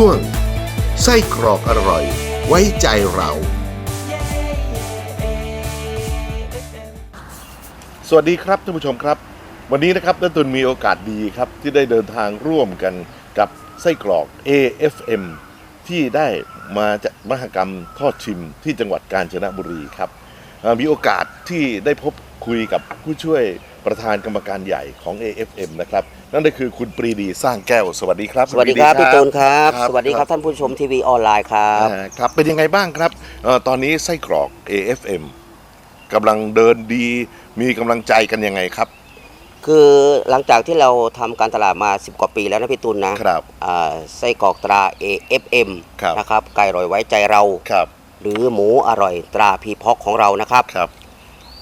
ช่วง ไส้กรอกอร่อย ไว้ใจเรา สวัสดีครับท่านผู้ชมครับ วันนี้นะครับนันตุนมีโอกาสดีครับ ที่ได้เดินทางร่วมกันกับไส้กรอก AFM ที่ได้มาจากมหกรรมทอดชิมที่จังหวัดกาญจนบุรีครับเอ่อมีโอกาสที่ได้พบคุยกับผู้ช่วย ประธานกรรมการใหญ่ของ AFM นะครับ นั่นก็คือคุณปรีดีสร้างแก้วสวัสดีครับสวัสดีครับณปพี่ตูนครับครับ สวัสดีครับท่านผู้ชมทีวีออนไลน์ครับอ่าครับ เป็นยังไงบ้างครับเอ่อตอนนี้ไส้กรอก AFM กำลังเดินดี มีกำลังใจกันยังไงครับ คือหลังจากที่เราทำการตลาดมา 10 กว่าปีแล้วนะพี่ตูนนะครับอ่าไส้กรอกตรา AFM ครับ นะครับไก่อร่อยไว้ใจเรา ครับหรือหมูอร่อยตราพีพอกของเรานะครับครับ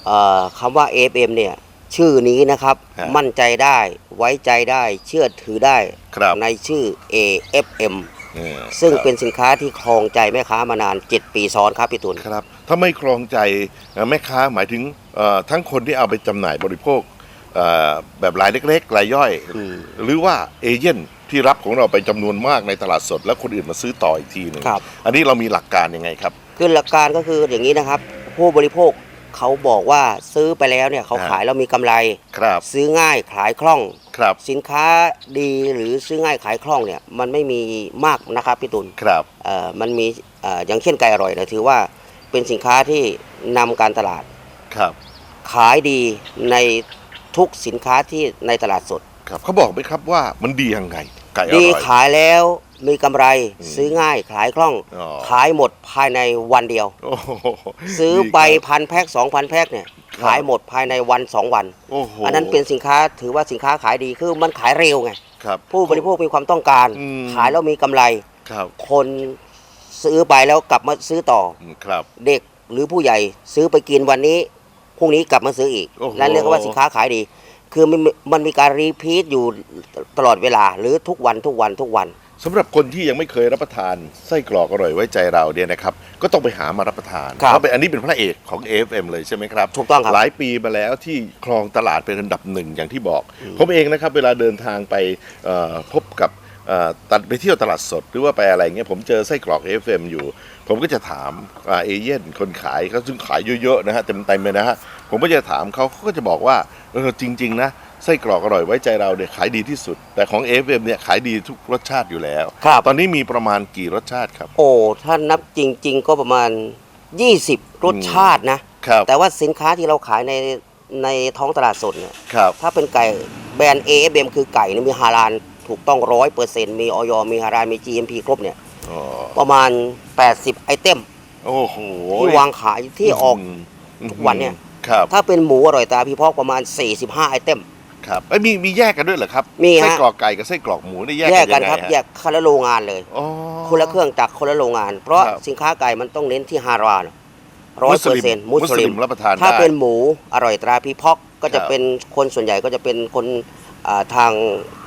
เอ่อคำว่า AFM เนี่ย ชื่อนี้นะครับ ฮะ มั่นใจได้ไว้ใจได้ เชื่อถือได้ครับในชื่อ AFM เออซึ่งครับเป็นสินค้าที่ครองใจแม่ค้ามานาน 7 ปีซ้อนครับพี่ตูนครับ ถ้าไม่ครองใจเอ่อแม่ค้าหมายถึงเอ่อทั้งคนที่เอาไปจำหน่ายบริโภคเอ่อแบบรายเล็กๆรายย่อย อืม หรือว่าเอเย่นที่รับของเราไปจำนวนมากในตลาดสด แล้วคนอื่นมาซื้อต่ออีกทีหนึ่งครับ อันนี้เรามีหลักการยังไงครับ คือหลักการก็คืออย่างนี้นะครับ ผู้บริโภค เขาบอกว่าซื้อไปแล้วเนี่ยเขาอ่าขายแล้วมีกำไร ครับ ซื้อง่ายขายคล่อง ครับ สินค้าดีหรือซื้อง่ายขายคล่องเนี่ยมันไม่มีมากนะครับพี่ตุลครับเอ่อมันมีเอ่ออย่างเช่นไก่อร่อยนะถือว่าเป็นสินค้าที่นำการตลาด ครับ ขายดีในทุกสินค้าที่ในตลาดสด ครับเขาบอกไหมครับว่ามันดียังไงไก่อดีร่อยขายแล้ว มีกำไรอืมซื้อง่ายขายคล่อง อ๋อ ขายหมดภายในวันเดียว โอ้โหซื้อดีครับไปพันแพ็คสองพันแพ็คเนี่ยครับขายหมดภายในวันสองวัน โอ้โหอันนั้นเป็นสินค้าถือว่าสินค้าขายดีคือมันขายเร็วไง ครับ ผู้บริโภคมีความต้องการ อืม ขายแล้วมีกำไร ครับคนซื้อไปแล้วกลับมาซื้อต่อ อืมครับ เด็กหรือผู้ใหญ่ซื้อไปกินวันนี้พรุ่งนี้กลับมาซื้ออีกโอ้โห นั่นเรียกว่าสินค้าขายดี คือมันมันมีการรีพีทอยู่ตลอดเวลาหรือทุกวันทุกวันทุกวัน สำหรับคนที่ยังไม่เคยรับประทานไส้กรอกอร่อยไว้ใจเราเนี่ยนะครับก็ต้องไปหามารับประทานครับเพราะเป็นอันนี้เป็นพระเอกของ AFM เลยใช่ไหมครับถูกต้องครับหลายปีมาแล้วที่ครองตลาดเป็นอันดับหนึ่งอย่างที่บอก ผมเองนะครับเวลาเดินทางไปเอ่อพบกับเอ่อตัดไปเที่ยวตลาดสดหรือว่าไปอะไรเงี้ยผมเจอไส้กรอก AFM อยู่ ผมก็จะถามอ่าเอเย่นคนขายเขาซึ่งขายเยอะๆนะฮะเต็มๆเลยนะฮะผมก็จะถามเขาเขาก็จะบอกว่าเออจริง ๆ นะ ไส้กรอกอร่อยไว้ใจเราเนี่ยขายดีที่สุด แต่ของ AFM เนี่ยขายดีทุกรสชาติอยู่แล้ว ครับ ตอนนี้มีประมาณกี่รสชาติครับ โอ้ถ้านับจริง ๆ ก็ประมาณ 20 รสชาตินะ ครับแต่ว่าสินค้าที่เราขายในในท้องตลาดสดเนี่ยครับ ถ้าเป็นไก่แบรนด์ AFM คือไก่เนี่ยมีฮาลาลถูกต้องร้อยเปอร์เซ็นต์มีออยมีฮาลาลมี GMP ครบเนี่ยอ๋อประมาณ 80 ไอเทมโอ้โหที่วางขายที่ออกมทุกวันเนี่ย ครับ ถ้าเป็นหมูอร่อยตาพี่พอกประมาณ 45 ไอเทม ครับเอ้ยมีมีแยกกันด้วยเหรอครับมีฮะ ไส้กรอกไก่กับไส้กรอกหมูนี่แยกแยกักนกัยันงไงครับฮะแยกคนละโรงงานเลย อ๋อ คนละเครื่องจักรคนละโรงงาน เพราะครับ สินค้าไก่มันต้องเน้นที่ฮาลาลร้อยเปอร์เซ็นต์มุสลิมรับประทานถ้าได้ เป็นหมูอร่อยตราพี่พอกก็จะครับเป็นคนส่วนใหญ่ก็จะเป็นคนอ่าทาง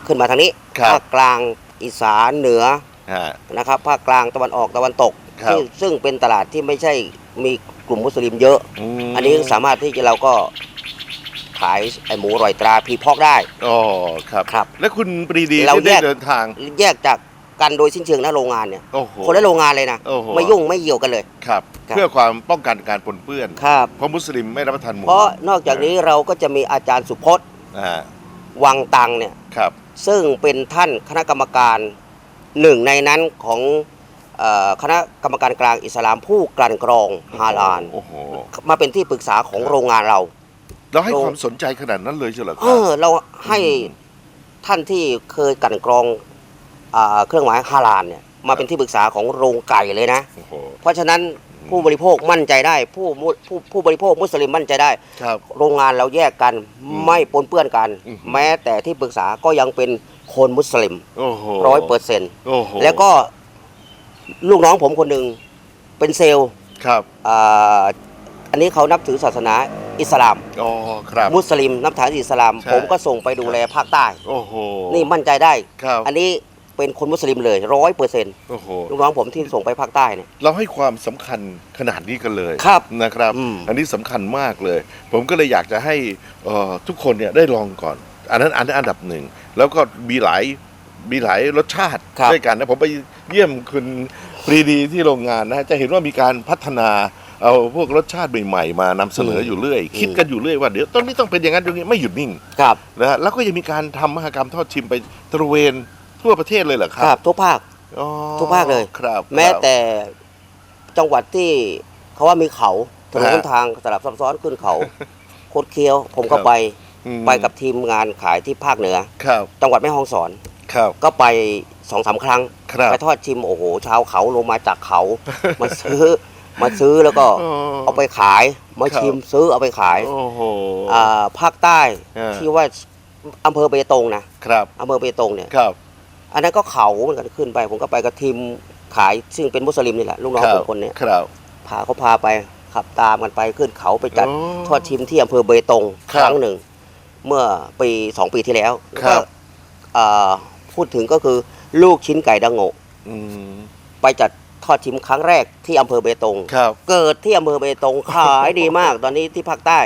ขึ้นมาทางนี้ครับ ภาคกลางอีสานเหนือฮะ นะครับภาคกลางตะวันออกตะวันตกครับที่ซึ่งเป็นตลาดที่ไม่ใช่มีกลุ่มมุสลิมเยอะ มอันนี้สามารถที่จะเราก็ ขายไอหมูอร่อยตราพีพอกได้ อ๋อครับ ครับ แล้วคุณปรีดีเราที่ได้แยกเดินทาง แยกจากกันโดยสิ้นเชิงนะโรงงานเนี่ย โอ้โห คนละโรงงานเลยนะโอ้โห ไม่ยุ่งไม่เกี่ยวกันเลย ครับ ครับ เพื่อความป้องกันการปนเปื้อน ครับ เพราะมุสลิมไม่รับประทานหมูเพราะนอกจากนี้เราก็จะมีอาจารย์สุพจน์อ่าวังตังเนี่ย ครับ ซึ่งเป็นท่านคณะกรรมการหนึ่งในนั้นของเอ่อคณะกรรมการกลางอิสลามผู้กลั่นกรองฮาลาล โอ้โห มาเป็นที่ปรึกษาของโรงงานเรา เราให้โรงความสนใจขนาดนั้นเลยใช่เหรอคเอรับ อ เราให้อืมท่านที่เคยกลั่นกรองอ่าเครื่องหมายฮาลาลเนี่ยมาเป็นที่ปรึกษาของโรงไก่เลยนะ โอ้โห เพราะฉะนั้นผู้บริโภคมั่นใจได้ ผู้มุผู้ผู้บริโภคมุสลิมมั่นใจได้ ครับ โรงงานเราแยกกันอืมไม่ปนเปื้อนกัน อืม แม้แต่ที่ปรึกษาก็ยังเป็นคนมุสลิมโอ้โหร้อยเปอร์เซ็นต์โอ้โหแล้วก็ลูกน้องผมคนหนึ่งเป็นเซลล์ครับ อ่า อันนี้เขานับถือศาสนาอิสลาม อ๋อครับมุสลิมนับถืออิสลามใช่ผมก็ส่งไปดูแลภาคใต้ โอ้โห นี่มั่นใจได้ ครับอันนี้เป็นคนมุสลิมเลยร้อยเปอร์เซ็นต์โอ้โห ลูกน้องผมที่ส่งไปภาคใต้เนี่ย เราให้ความสำคัญขนาดนี้กันเลยครับนะครับ อืม อันนี้สำคัญมากเลย ผมก็เลยอยากจะให้เอ่อทุกคนเนี่ยได้ลองก่อน อันนั้นอันนั้นอันดับหนึ่ง แล้วก็มีหลายมีหลายรสชาติครับด้วยกันนะผมไปเยี่ยมคุณปรีดีที่โรงงานนะจะเห็นว่ามีการพัฒนา เอาพวกรสชาติใหม่ๆมานำเสนออยู่เรื่อย คิดกันอยู่เรื่อยว่าเดี๋ยวต้นนี้ต้องเป็นอย่างนั้นอย่างนี้ไม่หยุดนิ่งครับนะฮะแล้วก็ยังมีการทำมหกรรมทอดชิมไปตระเวนทั่วประเทศเลยเหรอคครัรับบทุกภาค อ๋อทุกภาคเลย ครับแม้ครับ แต่จังหวัดที่เขาว่ามีเขาถนนฮะ หนทางสลับซับซ้อนขึ้นเขา โคดเคี้ยว ผมก็ครับไปอืมไปกับทีมงานขายที่ภาคเหนือ ครับจังหวัดแม่ฮ่องสอน ครับก็ไปสองสามครั้ง ครับ ไปทอดชิมโอ้โห ชาวเขาลงมาจากเขา มาซื้อ มาซื้อแล้วก็อ๋อเอาไปขายมาครับ ชิมซื้อเอาไปขายโอ้โห อ่าภาคใต้อ่าที่ว่าอำเภอเบตงนะครับอำเภอเบตงเนี่ย ครับ อันนั้นก็เขาเหมือนกันขึ้นไปผมก็ไปกับทีมขายซึ่งเป็นมุสลิมนี่แหละลูกน้องครัผบมคนเนี้ยครับ พาเขาพาไปขับตามกันไปขึ้นเขาไปจัดโอ้ทอดชิมที่อำเภอเบตงคครับรั้งหนึ่ง เมื่อปีสองปีที่แล้วแล้วครัก็บ อ่าพูดถึงก็คือลูกชิ้นไก่ดังโงะอืมไปจัด ทอดชิมครั้งแรกที่อำเภอเบตง ครับเกิดที่อำเภอเบตงขายดีมากตอนนี้ที่ภาคใต้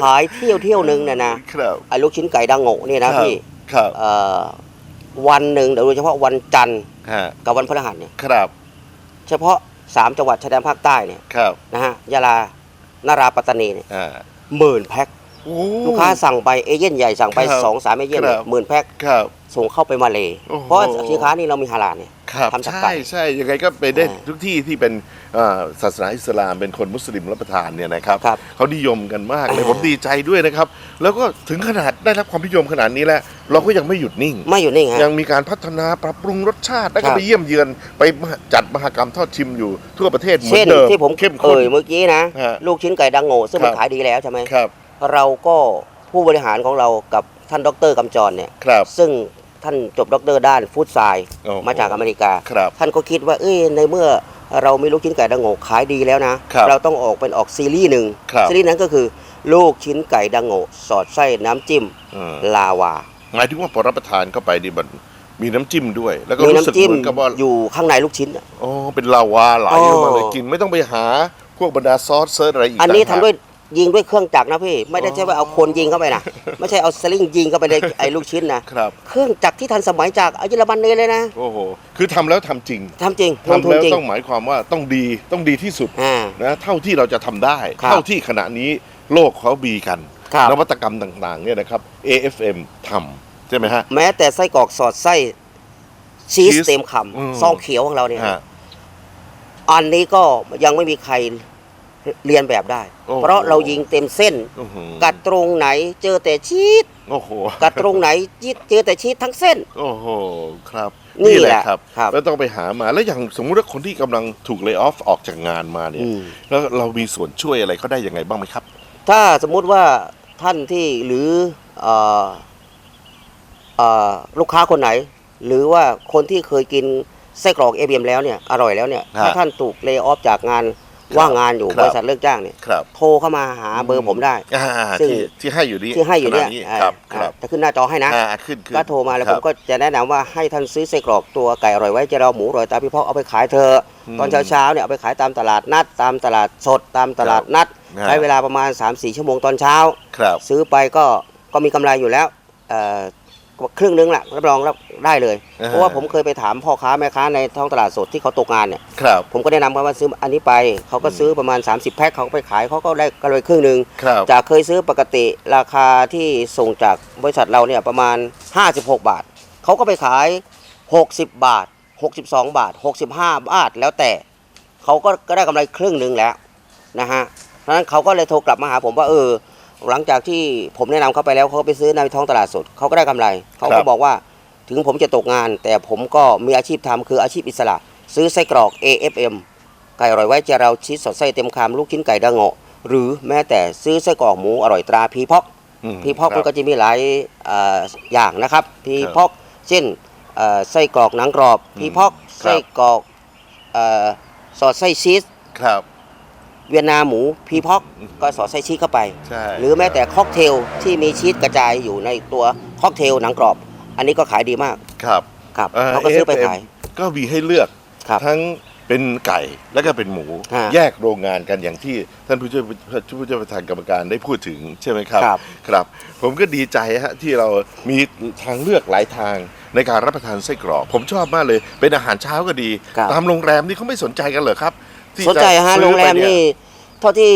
ขายเที่ยวเที่ยวหนึ่งเนี่ยนะครับไอ้ลูกชิ้นไก่ดังโงะนี่นะครับพี่ครับเอ่อวันหนึ่งเดี๋ยวโดยเฉพาะวันจันทร์ฮะกับวันพฤหัสเนี่ยครับเฉพาะสามจังหวัดชายแดนภาคใต้เนี่ยครับนะฮะยะลานาราปัตตานีเนี่ยอ่าหมื่นแพ็คโอ้ ลูกค้าสั่งไปเอเย่นใหญ่สั่งไปครับสองสามเอเย่นครับ หมื่นแพ็คครับ ส่งเข้าไปมาเลโอ้โห เพราะสินค้านี่เรามีฮาลาลเนี่ยครับทำจากไก่ ใช่ใช่ยังไงก็ไปได้อ่าทุกที่ที่เป็นเอ่อศาสนาอิสลามเป็นคนมุสลิมรับประทานเนี่ยนะครับครับเขานิยมกันมากเลยอ่า ผมดีใจด้วยนะครับ แล้วก็ถึงขนาดได้รับความนิยมขนาดนี้แล้ว เราก็ยังไม่หยุดนิ่ง ไม่อยู่นิ่งฮะ ยังมีการพัฒนาปรับปรุงรสชาติ แล้วครัก็บ ไปเยี่ยมเยือนไปจัดมหกรรมทอดชิมอยู่ทั่วประเทศเหมือเช่นนเดิมที่ผมเข้มข้น เอ่ยเมื่อกี้นะ ฮะลูกชิ้นไก่ดังโง่ซึ่งมันครับ ขายดีแล้วใช่ไหมครับเราก็ผู้บริหารของเรากับท่านดรกำจรเนี่ย ครับ ซึ่ง ท่านจบด็อกเตอร์ด้านฟู้ดไซน์โอ้โหมาจากอเมริกา ครับท่านก็คิดว่าเอ้ยในเมื่อเรามีลูกชิ้นไก่ดังโง่ขายดีแล้วนะ ครับเราต้องออกเป็นออกซีรีส์หนึ่งครับ ซีรีส์นั้นก็คือลูกชิ้นไก่ดังโง่สอดไส้น้ำจิ้มเออลาวา หมายถึงว่าพอรับประทานเข้าไปนี่มันมีน้ำจิ้มด้วย แล้วก็มีรู้สึกน้ำจิ้มเหมือนกับว่าอยู่ข้างในลูกชิ้นอะ อ๋อเป็นลาวาไหลออกมาเลยอ๋อ กินไม่ต้องไปหาพวกบรรดาซอสเซิร์ชอะไรอีกอันนี้ทำต่างหากด้วย ยิงด้วยเครื่องจักรนะพี่ ไม่ได้ใช่ว่าเอาคนยิงเข้าไปนะไม่ใช่เอาสลิงยิงเข้าไปในไอ้ลูกชิ้นนะครับ เครื่องจักรที่ทันสมัยจากเอาเยอรมันเลยเลยนะโอ้โหคือทำแล้วทำจริงทำจริงลงทำทุนแล้วจริง ต้องหมายความว่าต้องดีต้องดีที่สุดอ่านะเท่าที่เราจะทำได้ ครับเท่าที่ขณะนี้โลกเขาบีกันครับ นวัตกรรมต่างๆเนี่ยนะครับ AFM ทำใช่ไหมฮะ แม้แต่ไส้กรอกสอดไส้ชีสชีสเต็มคอืมำซองเขียวของเราเนี่ย ฮะอันนี้ก็ยังไม่มีใคร เรียนแบบได้ โอ้โห เพราะเรายิงเต็มเส้น อื้อหือกัดตรงไหนเจอแต่ชีสโอ้โห กัดตรงไหนจีดเจอแต่ชีสทั้งเส้น โอ้โห ครับนี่แหละครับ ครับแล้วต้องไปหามา แล้วอย่างสมมุติว่าคนที่กำลังถูกเล y o อ f ออกจากงานมาเนี่ย อืม แล้วเรามีส่วนช่วยอะไรเขาได้ยังไงบ้างไหมครับ ถ้าสมมุติว่าท่านที่หรือเอ่อเอ่อลูกค้าคนไหน หรือว่าคนที่เคยกินไส้กรอกเอเบียมแล้วเนี่ยอร่อยแล้วเนี่ย ฮะ ถ้าท่านถูกเล y o อ f จากงานครับ ว่างงานอยู่ครับบริษัทเลิกจ้างเนี่ยครับ โทรเข้ามาหาเบอร์ผมได้ อ่าซึ่ง ที่ที่ให้อยู่นี่ที่ให้อยู่เนี่ยขณะอ่าครับครับอ่าจะขึ้นหน้าจอให้นะ อ่าขึ้นขึ้นก็โทรมาแล้วคผรับมก็จะแนะนำว่าให้ท่านซื้อไส้กรอกตัวไก่อร่อยไว้เจเราหมูอร่อยตามพี่พ่อเอาไปขายเธอะอืมตอนเช้าๆเนี่ยเอาไปขายตามตลาดนัด ตามตลาดสดตามตลาดนัดนะใช้เวลาประมาณ 3-4 ชั่วโมงตอนเช้า ครับ ซื้อไปก็ก็มีกำไรอยู่แล้วเอ่อ ครึ่งนึงแหละรับรองรับได้เลยอ่าเพราะว่าผมเคยไปถามพ่อค้าแม่ค้าในท้องตลาดสดที่เขาตกงานเนี่ยครับผมก็แนะนำเขาว่าซื้ออันนี้ไปเขาก็ซื้อประมาณ 30 แพ็คเขาก็ไปขายเขาก็ได้กำไรครึ่งหนึ่งครับจากเคยซื้อปกติราคาที่ส่งจากบริษัทเราเนี่ยประมาณ 56 บาทเขาก็ไปขาย 60 บาท 62 บาท 65 บาทแล้วแต่เขาก็ก็ได้กำไรครึ่งหนึ่งแล้วนะฮะเพราะฉะนั้นเขาก็เลยโทรกลับมาหาผมว่าเออ หลังจากที่ผมแนะนำเขาไปแล้วเขาก็ไปซื้อในท้องตลาดสดเขาก็ได้กำไรเขาครัก็บบอกว่าถึงผมจะตกงาน แต่ผมก็มีอาชีพทำคืออาชีพอิสระ ซื้อไส้กรอก AFM ไก่อร่อยไว้เจเราชีสสดไส้เต็มคำลูกชิ้นไก่ดังโงะหรือแม้แต่ซื้อไส้กรอกหมูอร่อยตราพีพอกมพีพอกครับมันก็จะมีหลายเอ่ออย่างนะครับพีพอกเช่นเอ่อไส้กรอกหนังกรอบพีพอกครับไส้กรอกเอ่อสอดไส้ชีสครับ เวียนนาหมูพีพอกอืมก็สอดไส้ชีสเข้าไป ใช่หรือแม้แต่ค็อกเทลที่มีชีสกระจายอยู่ในตัวค็อกเทลหนังกรอบ อันนี้ก็ขายดีมากครับครับอ่เขาก็ซื้อไป AFM ขาย ก็มีให้เลือกครับทั้งเป็นไก่แล้วก็เป็นหมู ฮะแยกโรงงานกันอย่างที่ท่านผู้ช่วยผู้ช่วยประธานกรรมการได้พูดถึงใช่ไหมครับ ครับครับ ผมก็ดีใจฮะที่เรามีทางเลือกหลายทางในการรับประทานไส้กรอก ผมชอบมากเลย เป็นอาหารเช้าก็ดี ครับ ตามโรงแรมนี่เขาไม่สนใจกันเหรอครับ ที่สนใจฮะซื้อโรงแรมไปเยนี่เท่าที่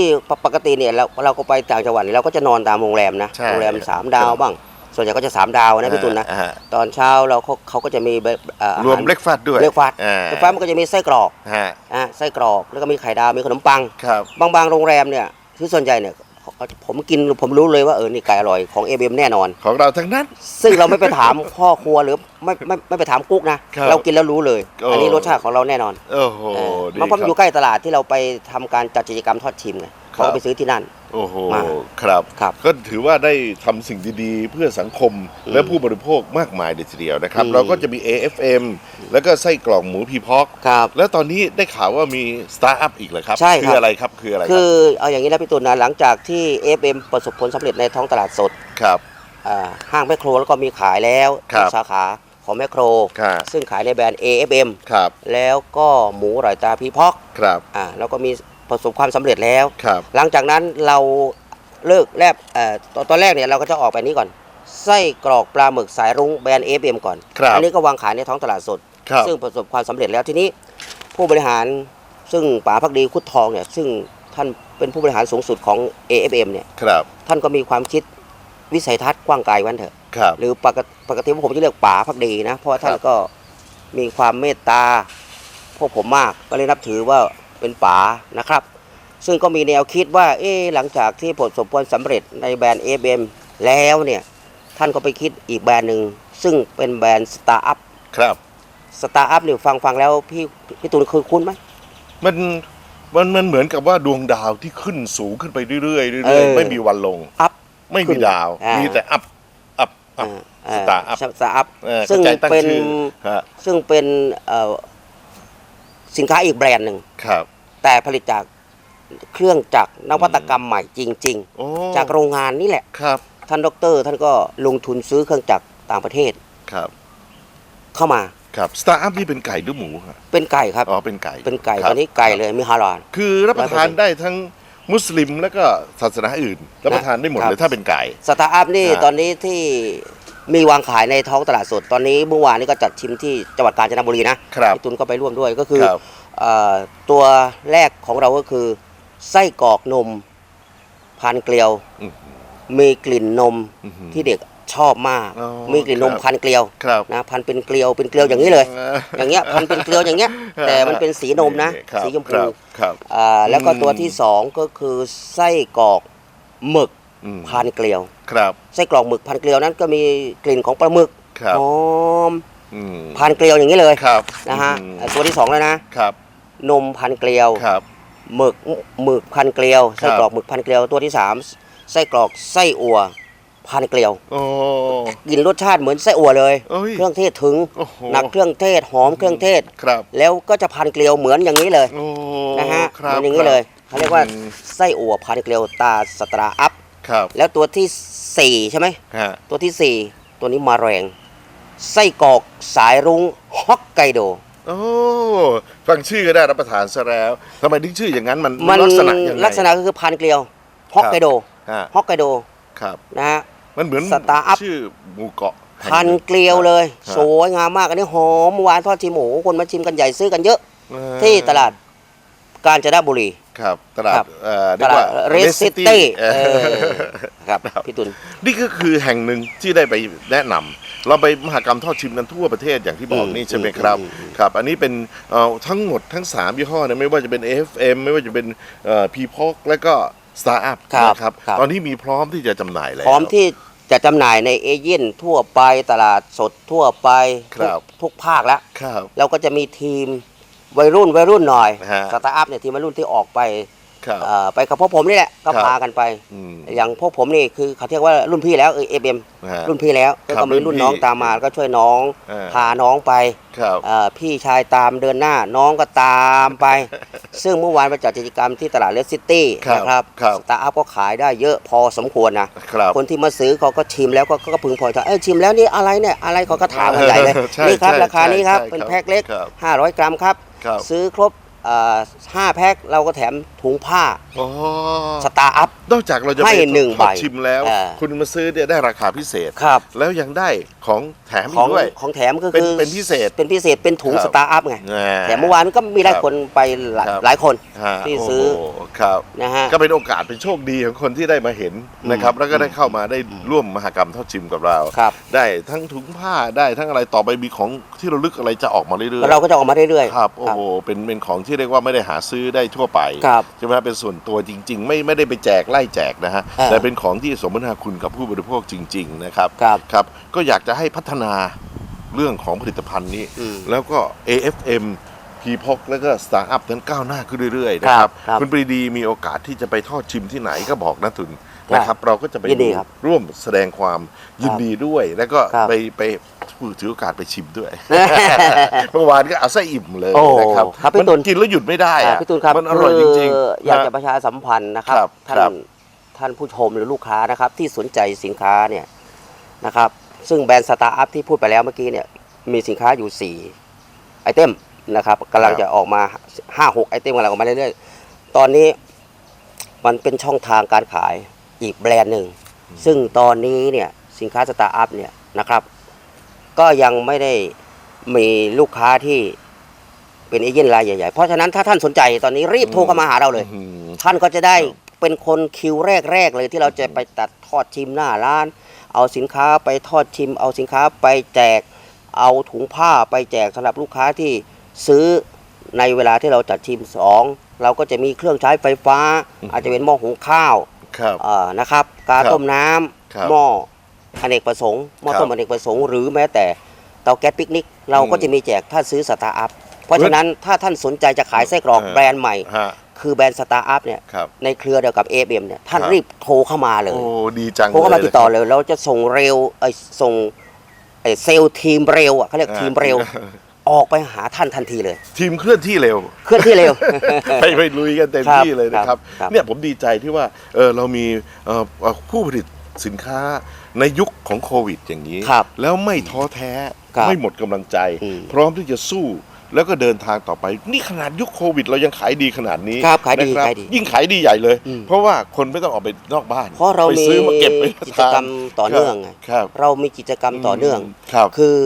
ปกติเนี่ยเราเราก็ไปต่างจังหวัดเนี่ยเราก็จะนอนตามโรงแรมนะใช่โรงแรมสามดาวบ้าง ส่วนใหญ่ก็จะสามดาวนะพี่ตุลนะอ่าตอนเช้าเราเขาเขาก็จะมีเอ่ออารวมเล็กฟัดด้วยเล็กฟัดอ่าเล็กฟัดมันก็จะมีไส้กรอกฮะอะไส้กรอกแล้วก็มีไข่ดาวมีขนมปังครับบางบางโรงแรมเนี่ยที่ส่วนใหญ่เนี่ยเขา ผมกินผมรู้เลยว่าเออนี่ไก่อร่อยของเอเมแน่นอน ของเราทั้งนั้น ซึ่งเราไม่ไปถามพ่อครัวหรือไม่ไม่ไม่ไปถามกุ๊กนะ ครับเรากินแล้วรู้เลย โอ้ อันนี้รสชาติของเราแน่นอนโอ้โหเออดีมันเพราะมันคอรับยู่ใกล้ตลาดที่เราไปทำการจัดกิจกรรมทอดชิมไงครับ เขาก็ไปซื้อที่นั่น โอ้โหมาครับครับ ก็ถือว่าได้ทำสิ่งดีๆ เพื่อสังคมและผู้บริโภคมากมายเลยทีเดียวนะครับอืมเราก็จะมี AFM แล้วก็ไส้กรอกหมูพีพอกครับแล้วตอนนี้ได้ข่าวว่ามีสตาร์ทอัพอีกเหรอครับ ใช่ครับคืออะไรครับคืออะไรคคืรับอเอาอย่างนี้นะพี่ตุลนะหลังจากที่ FM ประสบผลสำเร็จในท้องตลาดสดครับอ่าห้างแมคโครแล้วก็มีขายแล้วครับสาขาของแมคโครครับซึ่งขายในแบรนด์ AFM ครับแล้วก็หมูอร่อยตาพีพอกครับอ่าแล้วก็มี ประสบความสำเร็จแล้วครับหลังจากนั้นเราเลิกแลบเอ่อตอนตอนแรกเนี่ยเราก็จะออกไปนี้ก่อนไส้กรอกปลาหมึกสายรุ้งแบรนด์ FM ก่อนครับอันี้ก็วางขายในท้องตลาดสดครับซึ่งประสบความสำเร็จแล้วทีนี้ผู้บริหารซึ่งป๋าพักดีคุดทองเนี่ยซึ่งท่านเป็นผู้บริหารสูงสุดของ AFM เนี่ยครับท่านก็มีความคิดวิสัยทัศน์กว้างไกลวันเถอะครับหรือปกติปกติผมจะเรียกป๋าพักดีนะเพราะว่าท่านครับก็มีความเมตตาพวกผมมากก็เลยนับถือว่า เป็นป๋านะครับ ซึ่งก็มีแนวคิดว่าเอ๊ะหลังจากที่ประสบความสำเร็จในแบรนด์ AFM แล้วเนี่ยท่านก็ไปคิดอีกแบรนด์หนึ่งซึ่งเป็นแบรนด์สตาร์อัพครับสตาร์อัพเนี่ยฟังฟังแล้วพี่พี่ตูนคือคุ้นไหมมันมันมันเหมือนกับว่าดวงดาวที่ขึ้นสูงขึ้นไปเรื่อยๆเรื่เออยอๆไม่มีวันลงอัพไม่ขึ้มีนดาวอ่ามีมีแต่อัพอัพอัพอ่าสตาร์อัพสตาร์อัพเออซึ่งเข้าใจตั้งเป็นชื่อฮะซึ่งเป็นเอ่อ สินค้าอีกแบรนด์หนึ่งครับ แต่ผลิตจากเครื่องจักรนวัตกรรมใหม่จริง โอ้ๆ จากโรงงานนี่แหละ ครับ ท่านดรท่านก็ลงทุนซื้อเครื่องจักรต่างประเทศครับเข้ามาครับสตาร์อัพนี่เป็นไก่หรือหมูฮะเป็นไก่ครับ อ๋อเป็นไก่เป็นไก่ครับตอนนี้ไก่เลยมีฮาลาล คือรับประทาน100%ได้ทั้งมุสลิมแล้วก็ศาสนาอื่น รับประทานได้หมดครับ เลยถ้าเป็นไก่ สตาร์ทอัพนี่อ่าตอนนี้ที่ มีวางขายในท้องตลาดสด ตอนนี้เมื่อวานนี้ก็จัดชิมที่จังหวัดกาญจนบุรีนะครับพี่ตุนก็ไปร่วมด้วยก็คือครับเอ่อตัวแรกของเราก็คือ ไส้กรอกนมพันเกลียว อืมมีกลิ่นนมอื้อหือที่เด็กชอบมาก อ๋อมีกลิ่นนมครับ พันเกลียวครับ นะพันเป็นเกลียวเป็นเกลียวอย่างนี้เลยอย่างเงี้ยพันเป็นเกลียวอย่างเงี้ย แต่มันเป็นสีนมนะ ครับสีชมคพูรับครับ อ่าแล้วก็อืมตัวที่สองก็คือไส้กรอกหมึกอืม พันเกลียว ครับ ไส้กรอกหมึกพันเกลียวนั้นก็มีกลิ่นของปลาหมึกครับ หอมอืมพันเกลียวอย่างนี้เลยครับนะฮะอืมอ่าตัวที่สองแล้วนะครับนมพันเกลียวครับ หมึกหมึกพันเกลียวครับไส้กรอกหมึกพันเกลียวตัวที่สามไส้กรอกไส้อั่วพันเกลียว โอ้กลิ่นรสชาติเหมือนไส้อั่วเลย เอ้ยเครื่องเทศถึงโอ้โห หนักเครื่องเทศหอมเครื่องเทศ ครับแล้วก็จะพันเกลียวเหมือนอย่างนี้เลยโอ้นะฮะครับเหมือนอย่างนี้เลยเขาเรียกว่าอืมไส้อั่วพันเกลียวตาสตราอัพ ครับแล้วตัวที่สี่ใช่ไหมฮะตัวที่สี่ตัวนี้มาแรงไส้กรอกสายรุ้งฮอกไกโดโอ้ฟังชื่อก็ได้รับประทานซะแล้วทำไมถึงชื่ออย่างนั้นมันมันลักษณะยังไงลักษณะก็คือพันเกลียวฮอกไกโดฮะฮอกไกโดครับนะฮะมันเหมือนสตาร์อัพชื่อหมู่เกาะแห่งพันหงเกลียวเลยฮะสวยงามมากอันนี้หอมเมื่อวานทอดชิมหมูคนมาชิมกันใหญ่ซื้อกันเยอะเออที่ตลาด กาญจนบุรี ครับตลาดครับ เอ่อตเรียกลาว่าดเรสซิ Red City ตี้เออครับ พี่ตุล นี่ก็คือแห่งหนึ่งที่ได้ไปแนะนำเราไปมหากรรมทอดชิมกันทั่วประเทศอย่างที่บอกอืมนี่ใช่ไหมครับอืมอืม ครับ อันนี้เป็นเอ่อทั้งหมดทั้ง 3 ยี่ห้อนะไม่ว่าจะเป็น AFM ไม่ว่าจะเป็นพีพอกและก็ Startup ครับนะครับ ครับ ตอนนี้มีพร้อมที่จะจำหน่ายแล้ว พร้อมที่จะจำหน่ายในเอเย่นทั่วไปตลาดสดทั่วไป ครับ ทุกทุกภาคแล้ว ครับ เราก็จะมีทีม วัยรุ่นวัยรุ่นหน่อยฮะสตาร์ทอัพเนี่ยทีมวัยรุ่นที่ออกไปครับ เอ่อไปกับพวกผมนี่แหละก็ครับ พากันไป อืม อย่างพวกผมนี่คือเขาเรียกว่ารุ่นพี่แล้วเอเอ็มนะฮะรุ่นพี่แล้วครัก็บมีรุ่นน้องรุ่นพี่ตามมาก็ช่วยน้องอ่าพาน้องไปครับ เอ่อพี่ชายตามเดินหน้าน้องก็ตามไป ซึ่งเมื่อวานไปจัดกิจกรรมที่ตลาดเลสซิตี้ครับนะครับครับ สตาร์อัพก็ขายได้เยอะพอสมควรนะ ครับ คนที่มาซื้อเขาก็ชิมแล้วก็ก็ก็พึงพอใจเอ้ยชิมแล้วนี่อะไรเนี่ยอะไรเขาก็ถามกันใหญ่เลย ใช่นี่ครับใช่ราคานี้ครับใช่เป็นครับแพ็คเล็ก ครับ500 กรัมครับครับ ซื้อครบ ห้าแพ็คเราก็แถมถุงผ้าอ๋อสตาร์อัพ นอกจากเราจะให้ไปหนึ่งทอดใบชิมแล้ว เออ คุณมาซื้อเนี่ยได้ราคาพิเศษ ครับ แล้วยังได้ของแถมขอีองกด้วย ของแถมก็เป็นคือเป็นพิเศษเป็นพิเศษเป็นถุงครับ สตาร์อัพไง แหมแต่เมื่อวานก็มีหลายครับคนไปหลายครับ หลายคน ฮะที่ซื้อ โโหครับ นะฮะ ก็เป็นโอกาสเป็นโชคดีของคนที่ได้มาเห็นนะครับ แล้วก็ได้เข้ามาได้ร่วมมหกรรมทอดชิมกับเรา ครับ ได้ทั้งถุงผ้าได้ทั้งอะไรต่อไปมีของที่ระลึกอะไรจะออกมาเรื่อยแล้วเราก็จะออกมาเรื่อยๆครับ โอ้โหเป็นเป็นของที่เรียกว่าไม่ได้หาซื้อได้ทั่วไปครับใช่ไหมเป็นส่วนตัวจริง ๆ ไม่ไม่ได้ไปแจกไล่แจกนะฮะอ่าแต่เป็นของที่สมนาคุณกับผู้บริโภคจริง ๆ นะครับครับครับ ก็อยากจะให้พัฒนาเรื่องของผลิตภัณฑ์นี้ อืมแล้วก็ AFM พีพกแล้วก็สตาร์ทอัพนั้นก้าวหน้าขึ้นเรื่อยๆนะครับครับคุณปรีดีมีโอกาสที่จะไปทอดชิมที่ไหนก็บอกนะทุนนะครับเราก็จะไปยินดีครับร่วมแสดงความยินดีด้วยแล้วก็ครับ ไปไป ถือโอกาสไปชิมด้วย เมื่อวานก็เอาไส้อิ่มเลยโอ้นะครับครับพี่มันตุลกินแล้วหยุดไม่ได้อ่าอะพี่ตูนครับมันอร่อยจริงคือๆอยากจะนะประชาสัมพันธ์นะครับครับท่าครับนท่านผู้ชมหรือลูกค้านะครับ ที่สนใจสินค้าเนี่ยนะครับ ซึ่งแบรนด์สตาร์อัพที่พูดไปแล้วเมื่อกี้เนี่ยมีสินค้าอยู่ 4 ไอเทมนะครับกำลังจะออกมา 5 6 ไอเทมกำลังออกมาเรื่อยๆตอนนี้มันเป็นช่องทางการขายอีกแบรนด์หนึ่งซึ่งตอนนี้เนี่ยสินค้าสตาร์อัพเนี่ยนะครับ ก็ยังไม่ได้มีลูกค้าที่เป็นเอเย่นรายใหญ่ๆ เพราะฉะนั้นถ้าท่านสนใจตอนนี้รีบโทรเข้ามาหาเราเลย อืม ท่านก็จะได้เป็นคนคิวแรกๆเลยที่เราจะไปตัดทอดชิมหน้าร้าน เอาสินค้าไปทอดชิม เอาสินค้าไปแจก เอาถุงผ้าไปแจกสำหรับลูกค้าที่ซื้อในเวลาที่เราจัดชิมสองเราก็จะมีเครื่องใช้ไฟฟ้า อาจจะเป็นหม้อหุงข้าวครับ เอ่อนะครับ กาครับต้มน้ำครับ หม้อ อเนกประสงค์หม้อครับต้มอเนกประสงค์หรือแม้แต่เตาแก๊สปิกนิก เราก็อืมจะมีแจกถ้าซื้อสตาร์อัพเพราะฉะนั้นถ้าท่านสนใจจะขายไส้กรอกเออแบรนด์ใหม่ฮะคือแบรนด์สตาร์อัพเนี่ยครับในเครือเดียวกับ a อ m เนี่ยท่านครับรีบโทรเข้ามาเลยโอ้ดีจังโทรเข้ามาลยติดต่อเลยเราจะส่งเร็วไอ้ยส่งไอ้เซลล์ทีมเร็วอะเขาเรียกอ่าทีมเร็วออกไปหาท่านทันทีเลย ทีมเคลื่อนที่เร็ว เคลื่อนที่เร็ว ไปไปลุยกันเต็มครับที่เลยนะครับครับเนี่ยผมดีใจที่ว่าเออเรามีเอ่อเอ่อผู้ผลิตสินค้า ในยุคของโควิดอย่างนี้ ครับแล้วไม่ท้อแท้ครับไม่หมดกำลังใจ อืมพร้อมที่จะสู้แล้วก็เดินทางต่อไป นี่ขนาดยุคโควิด เรายังขายดีขนาดนี้ครับขายดีนะขายดียิ่งขายดีใหญ่เลย อืม เพราะว่าคนไม่ต้องออกไปนอกบ้านเพราะเราไปมีซื้อมาเก็บไว้กิจกรรมต่อเนื่องไงครับเรามีกิจกรรมต่อเนื่อง ครับ คือ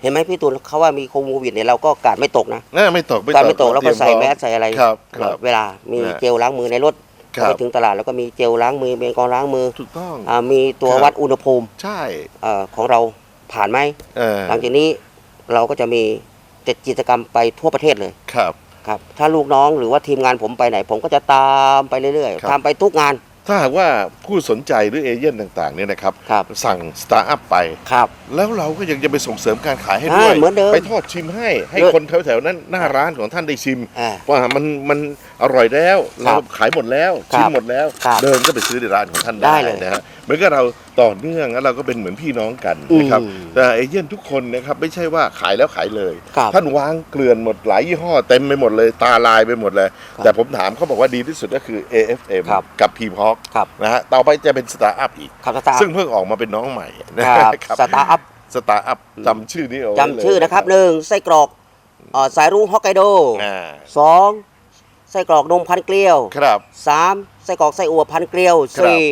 เห็นไหมพี่ตูนเขาว่ามีโควิดเนี่ยเราก็กาดไม่ตกนะน่าไม่ตกการไม่ตกเราก็ใส่เตรียพแมร้อสใส่อะไรครับตคลรัอบ ดเวลามีนะ เจลล้างมือในรถ ครับ ไปถึงตลาดแล้วก็มีเจลล้างมือเป็นแอลกอฮอล์ล้างมือถูกต้องอ่ามีตัวครับ วัดอุณหภูมิใช่เอ่อของเราผ่านไหมเออหลังจากนี้เราก็จะมีจัดกิจกรรมไปทั่วประเทศเลยครับ ครับ ถ้าลูกน้องหรือว่าทีมงานผมไปไหน ผมก็จะตามไปเรื่อยครับ ๆตามไปทุกงาน ถ้าหากว่าผู้สนใจหรือเอเย่นต่างๆเนี่ยนะครับ ครับ สั่งสตาร์ทอัพไป ครับ แล้วเราก็ยังจะไปส่งเสริมการขายให้อ่าด้วยเหมือนเดิมไปทอดชิมให้ ให้ด้วยคนแถวๆนั้นหน้าร้านของท่านได้ชิม อ่าว่ามันมันอร่อยแล้ว ครัเราบขายหมดแล้ว ครับชิมหมดแล้ว ครับเดินก็ไปซื้อในร้านของท่านได้ได้เลย นะฮะเหมือนกับเรา ต่อเนื่องแล้วเราก็เป็นเหมือนพี่น้องกันนะครับอืมแต่เอเย่นทุกคนนะครับไม่ใช่ว่าขายแล้วขายเลย ครับ ท่านวางเกลื่อนหมดหลายยี่ห้อเต็มไปหมดเลยตาลายไปหมดเลย ครับแต่ผมถามเขาบอกว่าดีที่สุดก็คือ AFM ครับ กับ p p o k ครับนะฮะต่อไปจะเป็นสตาร์ทอัพอีก ครับสตาร์ซึ่งเพิ่งออกมาเป็นน้องใหม่นะครับสตาร์อัพสตาร์ทอัพจำชื่อนี้เอาไว้จำชื่อนะครับหนึ่งไส้กรอกเอ่อสายรุ้งฮอกไกโดอ่าสองไส้กรอกนมพันเกลียวครับ สามไส้กรอกไส้อั่วพันเกลียวครับสี่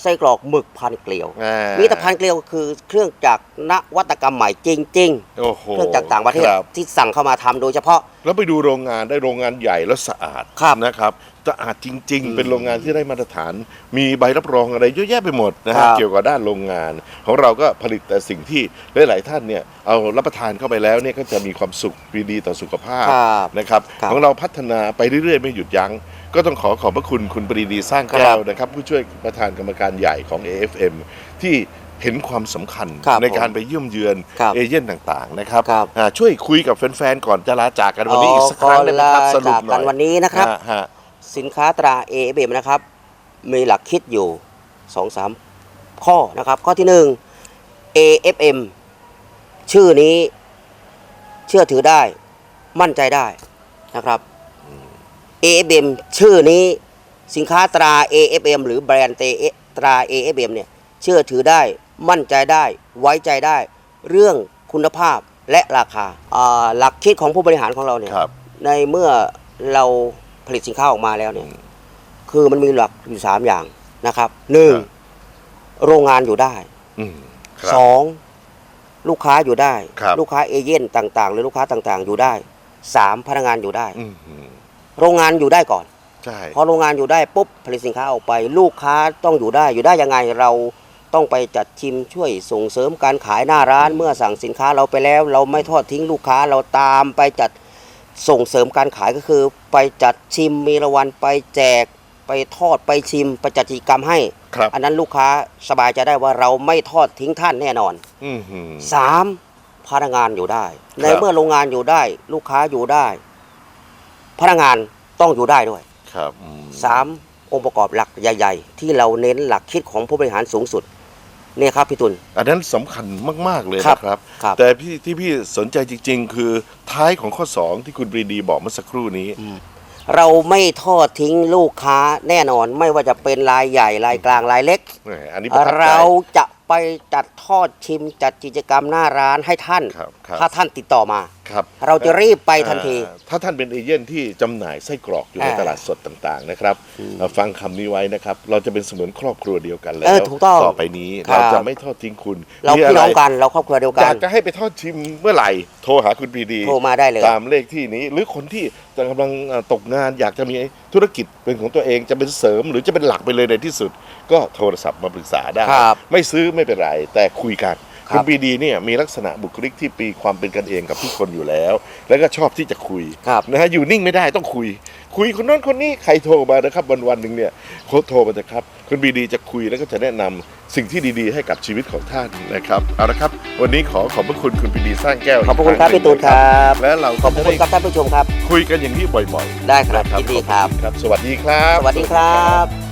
ไส้กรอกหมึกพันเกลียว อ่ามีแต่พันเกลียวคือเครื่องจักรนวัตกรรมใหม่จริง โอ้โหๆ เครื่องจักรต่างประเทศครับที่สั่งเข้ามาทำโดยเฉพาะ แล้วไปดูโรงงานได้โรงงานใหญ่แล้วสะอาดครับนะครับสะอาดจริงอืมๆเป็นโรงงานที่ได้มาตรฐาน มีใบรับรองอะไรเยอะแยะไปหมดนะครัฮะบ เกี่ยวกับด้านโรงงาน ของเราก็ผลิตแต่สิ่งที่หลายๆท่านเนี่ยเอารับประทานเข้าไปแล้วเนี่ยก็จะมีความสุขดีๆต่อสุขภาพ ครับ นะครับครับของเราพัฒนาไปเรื่อยๆ ไม่หยุดยั้ง ก็ต้องขอขอบพระคุณคุณปรีดีสร้างแก้วนะครับ ผู้ช่วยประธานกรรมการใหญ่ของ AFM ที่เห็นความสำคัญครับในการไปเยี่ยมเยือนครับเอเย่นต่างๆนะครับครับ อ่าช่วยคุยกับแฟนๆก่อนจะลาจากกันวันนี้อีกสักครั้งได้ไหมครับขอลาสรุปจากหน่กัอนยวันนี้นะครับฮะฮะ สินค้าตรา a อ m นะครับ มีหลักคิดอยู่สองสามข้อนะครับ ข้อที่หนึ่ง AFM ชื่อนี้เชื่อถือได้มั่นใจได้นะครับ AFM ชื่อนี้สินค้าตรา AFM หรือแบรนด์ตรา AFM เนี่ยเชื่อถือได้มั่นใจได้ไว้ใจได้ เรื่องคุณภาพและราคาอ่าหลักคิดของผู้บริหารของเราเนี่ยครับในเมื่อเราผลิตสินค้าออกมาแล้วเนี่ยคือมันมีหลักอยู่สามอย่างนะครับหนึ่งครับโรงงานอยู่ได้อืมครับสองลูกค้าอยู่ได้ครับลูกค้าเอเย่นต่าง ๆ หรือลูกค้าต่างๆ อยู่ได้สามพนักงานอยู่ได้อืมอืม โรงงานอยู่ได้ก่อน ใช่ พอโรงงานอยู่ได้ปุ๊บผลิตสินค้าออกไป ลูกค้าต้องอยู่ได้อยู่ได้ยังไงเราต้องไปจัดชิมช่วยส่งเสริมการขายหน้าร้าน เมื่อสั่งสินค้าเราไปแล้ว เราไม่ทอดทิ้งลูกค้าเราตามไปจัดส่งเสริมการขายก็คือ ไปจัดชิมมีรางวัลไปแจก ไปทอดไปชิมไปจัดกิจกรรมให้ ครับ อันนั้นลูกค้าสบายใจได้ว่าเราไม่ทอดทิ้งท่านแน่นอน อืมอืมสามพนักงานอยู่ได้ ในครับเมื่อโรงงานอยู่ได้ ลูกค้าอยู่ได้ พนักงานต้องอยู่ได้ด้วยครับอืมสามองค์ประกอบหลักใหญ่ ๆ ที่เราเน้นหลักคิดของผู้บริหารสูงสุดเนี่ยครับพี่ตุล อันนั้นสำคัญมากๆเลยครับนะครับ ครับ แต่พี่ที่พี่สนใจจริง ๆ คือท้ายของข้อ 2 ที่คุณปรีดีบอกเมื่อสักครู่นี้ เราไม่ทอดทิ้งลูกค้าแน่นอนไม่ว่าจะเป็นรายใหญ่รายกลางรายเล็ก แหมอันนี้ประทับใจ เราจะไปจัดทอดชิมจัดกิจกรรมหน้าร้านให้ท่าน ครับครับ ถ้าท่านติดต่อมาครับเราจะรีบไปทันที อ่าถ้าท่านเป็นเอเย่นที่จำหน่ายไส้กรอกอยู่ในอ่า ตลาดสดต่างๆนะครับเอ่อฟังคำนี้ไว้นะครับ เราจะเป็นเสมือนครอบครัวเดียวกันแล้เอวอถูกต้องต่อไปนี้ครับ เราจะไม่ทอดทิ้งคุณเรามีพี่อะไรน้องกันเราครอบครัวเดียวอกัยานกจะให้ไปทอดชิมเมื่อไหร่ โทรหาคุณปรีดีโทรมาได้เลย ตามเลขที่นี้ หรือคนที่จะกำลังเอ่อตกงานอยากจะมีธุรกิจเป็นของตัวเองจะเป็นเสริมหรือจะเป็นหลักไปเลยในที่สุด ก็โทรศัพท์มาปรึกษาได้ ครับ ไม่ซื้อไม่เป็นไร แต่คุยกัน ครับคุณปรีดีเนี่ยมีลักษณะบุคลิกที่ปีความเป็นกันเองกับทุกคนอยู่แล้ว แล้วก็ชอบที่จะคุยครับนะฮะอยู่นิ่งไม่ได้ต้องคุย คุยคนนั้นคนนี้ใครโทรมานะครับวันวันๆหนึ่งเนี่ยเขาโทรมาจะครับ คุณบีดีจะคุยแล้วก็จะแนะนำสิ่งที่ดีๆ ให้กับชีวิตของท่านนะครับเอาละครับ วันนี้ขอขอบพระคุณคุณบีดีสร้างแก้วขอบพระคุณครับอีกพี่ตูนครับและเราขอบพระคุณครับท่านผู้ชมครับ คุยกันอย่างนี้บ่อยๆ ได้ครับนะยินดีครับครับ สวัสดีครับ สวัสดีครับ